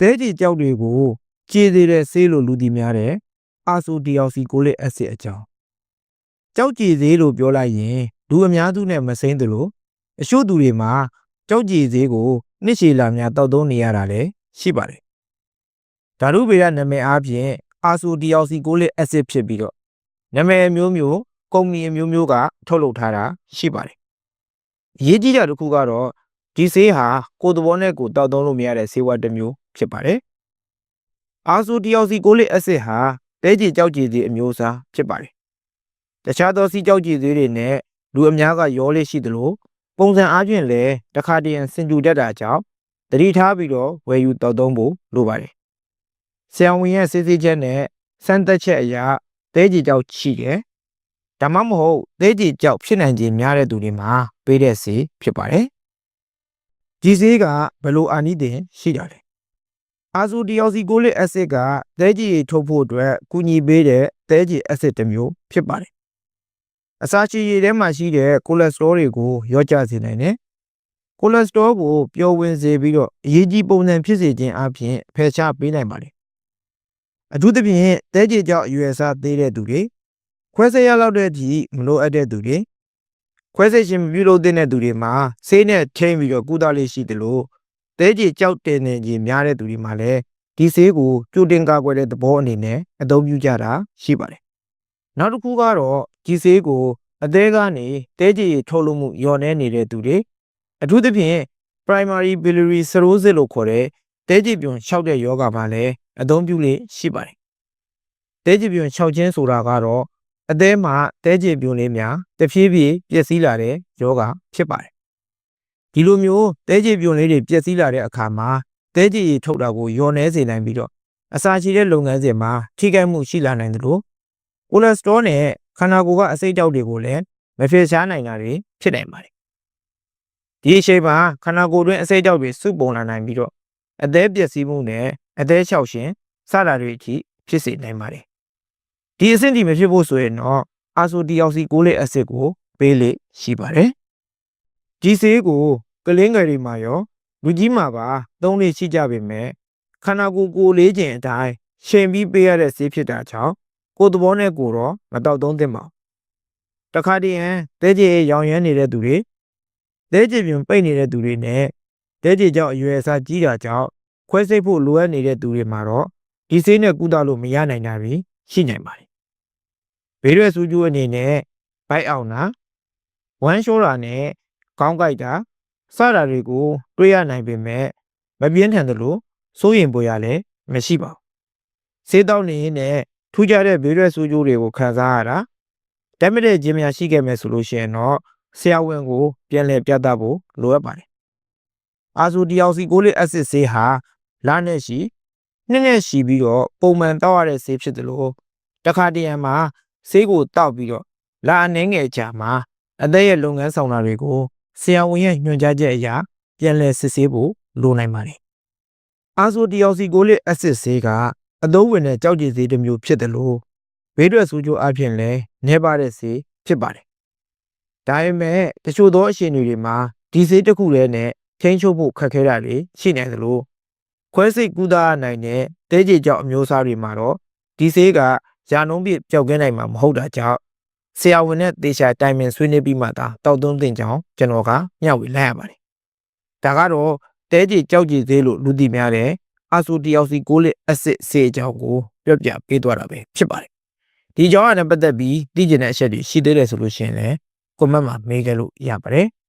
သဲကြည်ကြောက်တွေကိုကြေသေးတဲ့ဆေးလိုလူသိများတဲ့အာဆိုဒီအောက်ဆီကိုလစ်အက်ဆစ်အကြောင်းကြောက်ကြည်သေးလို့ပြောလိုက်ရင်လူအများစုနဲ့မစိမ့်သလိုအချို့သူတွေမှာကြောက်ကြည်သေးကိုနှစ်ရှည်လာများတောက်သုံးနေရတာလည်းရှိပါတယ်ဓာတုဗေဒနာမည်အားဖြင့်အာဆိုဒီအောက်ဆီကိုလစ်အက်ဆစ်ဖြစ်ပြီးတော့နာမည်အမျိုးမျိုးကုမ္ပဏီအမျိုးမျိုးကထုတ်လုပ်ထားတာရှိပါတယ်အရေးကြီးတာတစ်ခုကတော့ဒီဆေးဟာကိုယ်သဘောနဲ့ကိုယ်တောက်သုံးလို့မရတဲ့ဆေးဝါးတစ်မျိုး ဖြစ်ပါတယ်အာဆိုဒီအောက်ဆီကိုလစ်အက်ဆစ်ဟာတဲကြည်ကြောက်ကြည်သေးအမျိုးအစားဖြစ်ပါတယ်တခြားသောစီးကြောက်ကြည်သေးတွေနဲ့လူအများကရောလေးရှိသလိုပုံစံအားဖြင့်လည်းတစ်ခါတည်းဆင်တူတတ်တာကြောင့်တတိထားပြီးတော့ဝယ်ယူတောက်သုံးဖို့လိုပါတယ်ဆရာဝန်ရဲ့စစ်စစ်ချက်နဲ့စမ်းသပ်ချက်အရာတဲကြည်ကြောက်ရှိတယ်ဒါမှမဟုတ်တဲကြည်ကြောက်ဖြစ်နိုင်ခြင်းများတဲ့သူတွေမှာပေးတဲ့ဆေးဖြစ်ပါတယ်ဒီဆေးကဘယ်လိုအာနိသင်ရှိတာလဲ အာဆိုဒီအောက်ဆီကိုလစ်အက်ဆစ်ကသဲကြည်ထုတ်ဖို့အတွက်ကူညီပေးတဲ့သဲကြည်အက်ဆစ်တစ်မျိုးဖြစ်ပါတယ်။အစာချေရည်ထဲမှာရှိတဲ့ကိုလက်စတရောတွေကိုရော့ကျစေနိုင်တယ်။ကိုလက်စတရောကိုပျော်ဝင်စေပြီးတော့အရေးကြီးပုံစံဖြစ်စေခြင်းအပြင်ဖယ်ရှားပေးနိုင်ပါတယ်။အထူးသဖြင့်သဲကြည်ကြောင့်အရွယ်အစားသေးတဲ့သူတွေခွဲစိတ်ရလောက်တဲ့အထိမလိုအပ်တဲ့သူတွေခွဲစိတ်ရှင်မပြုလုပ်တဲ့သူတွေမှာဆေးနဲ့ထိမ့်ပြီးတော့ကုသလေးရှိတယ်လို့ သဲကြီးကြောက်တင်နေကြီးများတဲ့သူတွေမှာလည်းဒီဆေးကိုကြိုတင်ကာကွယ်တဲ့သဘောအနေနဲ့အသုံးပြုကြတာရှိပါတယ်။နောက်တစ်ခုကတော့ဒီဆေးကိုအသေးကနေသဲကြီးထုတ်လုပ်မှုလျော့နေနေတဲ့သူတွေအထူးသဖြင့် primary biliary cirrhosis လို့ခေါ်တဲ့သဲကြီးပြွန်လျှောက်တဲ့ယောဂမှာလည်းအသုံးပြုလေရှိပါတယ်။သဲကြီးပြွန်လျှောက်ခြင်းဆိုတာကတော့အသေးမှာသဲကြီးပြွန်လေးများတဖြည်းဖြည်းပျက်စီးလာတဲ့ယောဂဖြစ်ပါတယ်။ ဒီလိုမျိုးတဲကြည်ပြုံလေးတွေပျက်စီးလာတဲ့အခါမှာတဲကြည်ရည်ထုတ်တာကိုယောနေစေနိုင်ပြီးတော့အစာချေတဲ့လုပ်ငန်းစဉ်မှာထိခိုက်မှုရှိလာနိုင်တယ်လို့ကိုလက်စတရောနဲ့ခန္ဓာကိုယ်ကအဆိပ်တောက်တွေကိုလည်းမဖယ်ရှားနိုင်တာတွေဖြစ်နိုင်ပါတယ်ဒီအချိန်မှာခန္ဓာကိုယ်တွင်းအဆိပ်တောက်တွေစုပုံလာနိုင်ပြီးတော့အသေးပျက်စီးမှုနဲ့အသေးလျှောက်ရှင်စတာတွေအထိဖြစ်စေနိုင်ပါတယ်ဒီအဆင့်ဒီမဖြစ်ဖို့ဆိုရင်တော့အာဆိုဒီအောက်ဆီကိုလစ်အက်ဆစ်ကိုပေးလေရှိပါတယ်ဒီဆေးကို ကလင်းငယ်တွေမှာရောလူကြီးမှာပါသုံးလေးရှိကြပေမဲ့ခန္ဓာကိုယ်ကိုယ်လေးခြင်းအတိုင်းရှင်ပြီးပေးရတဲ့ဆေးဖြစ်တာကြောင့်ကိုယ်သဘောနဲ့ကိုယ်တော့မတော့သုံးသင့်ပါဘူးတခါတည်းရန်သဲကြေရောင်ရမ်းနေတဲ့သူတွေသဲကြေပြင်ပိတ်နေတဲ့သူတွေနဲ့သဲကြေကြောင့်အရွယ်အစားကြီးတာကြောင့်ခွဲစိတ်ဖို့လိုအပ်နေတဲ့သူတွေမှာတော့ဒီဆေးနဲ့ကုသလို့မရနိုင်တာတွေရှိနိုင်ပါတယ်ဘေးရွက်စူးကျူးအနေနဲ့ဘိုက်အောင်တာဝမ်းလျှောတာနဲ့ခေါင်းကိုက်တာ စတာတွေကို တွေ့ရနိုင်ပေမဲ့မပြင်းထန်သလိုစိုးရင်ပွေရလည်းမရှိပါဘူး။ဆေးတောက်နေရင်လည်းထူးခြားတဲ့ဘေးရွက်ဆိုးကျိုးတွေကိုခံစားရတာတက်မတဲ့ခြင်းများရှိခဲ့မယ်ဆိုလို့ရှိရင်တော့ဆရာဝန်ကို ပြန်လည်ပြသဖို့လိုအပ်ပါတယ်။အာဆိုဒီအောက်ဆီကိုလစ်အက်ဆစ်ဆေးဟာလနဲ့ရှိနှစ်နဲ့ရှိပြီးတော့ပုံမှန်တောက်ရတဲ့ဆေးဖြစ်တယ်လို့တခါတရံမှာဆေးကိုတောက်ပြီးတော့လာအနှင်းငယ်ကြာမှာအသက်ရဲ့လုပ်ငန်းဆောင်တာတွေကို ဆရာဝန်ရဲ့ညွှန်ကြားချက်အရပြန်လည်စစ်ဆေးဖို့လိုနိုင်ပါတယ်။အာဆိုဒီအောက်ဆီကိုလစ်အက်ဆစ်ဆေးကအသုံးဝင်တဲ့ကြောက်ကြည်ဆေးတစ်မျိုးဖြစ်တယ်လို့ဘေးထွက်ဆိုးကျိုးအဖြစ်လည်းနှဲပါတဲ့ဆေးဖြစ်ပါတယ်။ဒါပေမဲ့တချို့သောအခြေအနေတွေမှာဒီဆေးတစ်ခုတည်းနဲ့ထိန်းချုပ်ဖို့ခက်ခဲတာတွေရှိနိုင်သလိုခွဲစိတ်ကုသရနိုင်တဲ့တဲကြေကြောက်အမျိုးအစားတွေမှာတော့ဒီဆေးကယာနှုံးပြပျောက်ကင်းနိုင်မှာမဟုတ်တာကြောင့် ဆရာဝန်နဲ့တေချာတိုင်ပင်ဆွေးနွေးပြီးမှသာတောက်သုံးသင့်ကြောင်းကျွန်တော်ကမျှဝေလိုက်ရပါတယ်။ဒါကတော့တဲကြည်ကြောက်ကြည်သေးလို့လူသိများတဲ့အာဆိုတီအောက်ဆီကိုလစ်အက်ဆစ်ဆေးအကြောင်းကိုပြောပြပေးသွားတာပဲဖြစ်ပါတယ်။ဒီအကြောင်းအရာနဲ့ပတ်သက်ပြီးသိကျင်တဲ့အချက်တွေရှိသေးတယ်ဆိုလို့ရှိရင်လည်း comment မှာမေးခဲ့လို့ရပါတယ်။